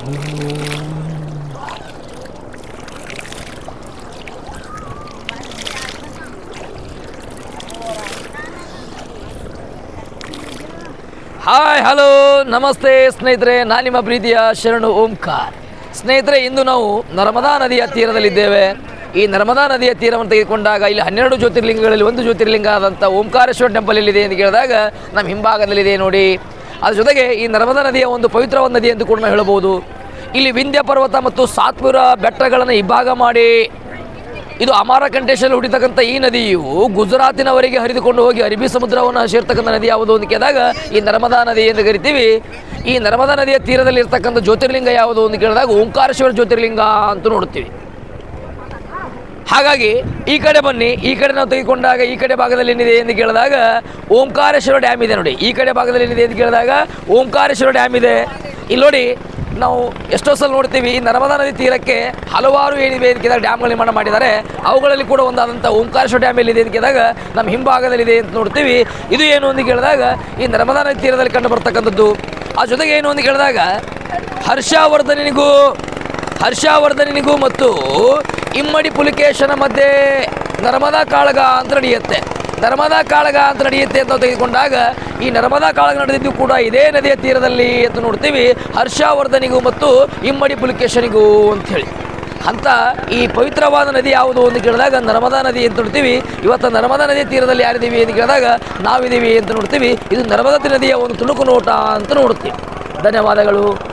Hi hello ನಮಸ್ತೆ ಸ್ನೇಹಿತರೆ. ನಾನು ನಿಮ್ಮ ಪ್ರೀತಿಯ ಶರಣು ಓಂಕಾರ್. ಸ್ನೇಹಿತರೆ, ಇಂದು ನಾವು ನರ್ಮದಾ ನದಿಯ ತೀರದಲ್ಲಿದ್ದೇವೆ. ಈ ನರ್ಮದಾ ನದಿಯ ತೀರವನ್ನು ತೆಗೆದುಕೊಂಡಾಗ ಇಲ್ಲಿ ಹನ್ನೆರಡು ಜ್ಯೋತಿರ್ಲಿಂಗಗಳಲ್ಲಿ ಒಂದು ಜ್ಯೋತಿರ್ಲಿಂಗ ಆದಂಥ ಓಂಕಾರೇಶ್ವರ ಟೆಂಪಲ್ ಎಲ್ಲಿದೆ ಎಂದು ಕೇಳಿದಾಗ ನಮ್ಮ ಹಿಂಭಾಗದಲ್ಲಿದೆ ನೋಡಿ. ಅದ್ರ ಜೊತೆಗೆ ಈ ನರ್ಮದಾ ನದಿಯ ಒಂದು ಪವಿತ್ರವಾದ ನದಿ ಎಂದು ಕೂಡ ನಾವು ಹೇಳಬಹುದು. ಇಲ್ಲಿ ವಿಂಧ್ಯ ಪರ್ವತ ಮತ್ತು ಸಾತ್ಪುರ ಬೆಟ್ಟಗಳನ್ನು ಇಬ್ಬಾಗ ಮಾಡಿ. ಇದು ಅಮಾರಕಂಟೇಶಲ್ಲಿ ಹುಟ್ಟಿತಕ್ಕಂಥ ಈ ನದಿಯು ಗುಜರಾತಿನವರೆಗೆ ಹರಿದುಕೊಂಡು ಹೋಗಿ ಅರಬ್ಬಿ ಸಮುದ್ರವನ್ನು ಸೇರ್ತಕ್ಕಂಥ ನದಿ ಯಾವುದು ಅಂತ ಕೇಳಿದಾಗ ಈ ನರ್ಮದಾ ನದಿ ಎಂದು ಕರಿತೀವಿ. ಈ ನರ್ಮದಾ ನದಿಯ ತೀರದಲ್ಲಿ ಇರ್ತಕ್ಕಂಥ ಜ್ಯೋತಿರ್ಲಿಂಗ ಯಾವುದು ಅಂತ ಕೇಳಿದಾಗ ಓಂಕಾರೇಶ್ವರ ಜ್ಯೋತಿರ್ಲಿಂಗ ಅಂತ ನೋಡ್ತೀವಿ. ಹಾಗಾಗಿ ಈ ಕಡೆ ಬನ್ನಿ, ಈ ಕಡೆ ನಾವು ತೆಗೆದುಕೊಂಡಾಗ ಈ ಕಡೆ ಭಾಗದಲ್ಲಿ ಏನಿದೆ ಎಂದು ಕೇಳಿದಾಗ ಓಂಕಾರೇಶ್ವರ ಡ್ಯಾಮ್ ಇದೆ ನೋಡಿ. ಈ ಕಡೆ ಭಾಗದಲ್ಲಿ ಏನಿದೆ ಅಂತ ಕೇಳಿದಾಗ ಓಂಕಾರೇಶ್ವರ ಡ್ಯಾಮ್ ಇದೆ. ಇಲ್ಲಿ ನೋಡಿ ನಾವು ಎಷ್ಟೋ ಸಲ ನೋಡ್ತೀವಿ, ನರ್ಮದಾ ನದಿ ತೀರಕ್ಕೆ ಹಲವಾರು ಏನಿವೆ ಅಂತ ಕೇಳಿದಾಗ ಡ್ಯಾಮ್ಗಳು ನಿರ್ಮಾಣ ಮಾಡಿದ್ದಾರೆ. ಅವುಗಳಲ್ಲಿ ಕೂಡ ಒಂದಾದಂಥ ಓಂಕಾರೇಶ್ವರ ಡ್ಯಾಮ್ ಎಲ್ಲಿದೆ ಕೇಳಿದಾಗ ನಮ್ಮ ಹಿಂಭಾಗದಲ್ಲಿದೆ ಅಂತ ನೋಡ್ತೀವಿ. ಇದು ಏನು ಅಂತ ಕೇಳಿದಾಗ ಈ ನರ್ಮದಾ ನದಿ ತೀರದಲ್ಲಿ ಕಂಡು ಬರ್ತಕ್ಕಂಥದ್ದು, ಆ ಜೊತೆಗೆ ಏನು ಅಂತ ಕೇಳಿದಾಗ ಹರ್ಷವರ್ಧನಿಗೂ ಹರ್ಷವರ್ಧನಿಗೂ ಮತ್ತು ಇಮ್ಮಡಿ ಪುಲಿಕೇಶನ ಮಧ್ಯೆ ನರ್ಮದಾ ಕಾಳಗ ಅಂತ ನಡೆಯುತ್ತೆ ನರ್ಮದಾ ಕಾಳಗ ಅಂತ ನಡೆಯುತ್ತೆ ಅಂತ ತೆಗೆದುಕೊಂಡಾಗ ಈ ನರ್ಮದಾ ಕಾಳಗ ನಡೆದಿದ್ದು ಕೂಡ ಇದೇ ನದಿಯ ತೀರದಲ್ಲಿ ಅಂತ ನೋಡ್ತೀವಿ. ಹರ್ಷವರ್ಧನಿಗೂ ಮತ್ತು ಇಮ್ಮಡಿ ಪುಲಿಕೇಶನಿಗೂ ಹೇಳಿ. ಅಂತ ಈ ಪವಿತ್ರವಾದ ನದಿ ಯಾವುದು ಅಂತ ಕೇಳಿದಾಗ ನರ್ಮದಾ ನದಿ ಅಂತ ನೋಡ್ತೀವಿ. ಇವತ್ತು ನರ್ಮದಾ ನದಿ ತೀರದಲ್ಲಿ ಯಾರಿದ್ದೀವಿ ಅಂತ ಕೇಳಿದಾಗ ನಾವಿದ್ದೀವಿ ಅಂತ ನೋಡ್ತೀವಿ. ಇದು ನರ್ಮದಾ ನದಿಯ ಒಂದು ತುಣುಕು ನೋಟ ಅಂತ ನೋಡ್ತೀವಿ. ಧನ್ಯವಾದಗಳು.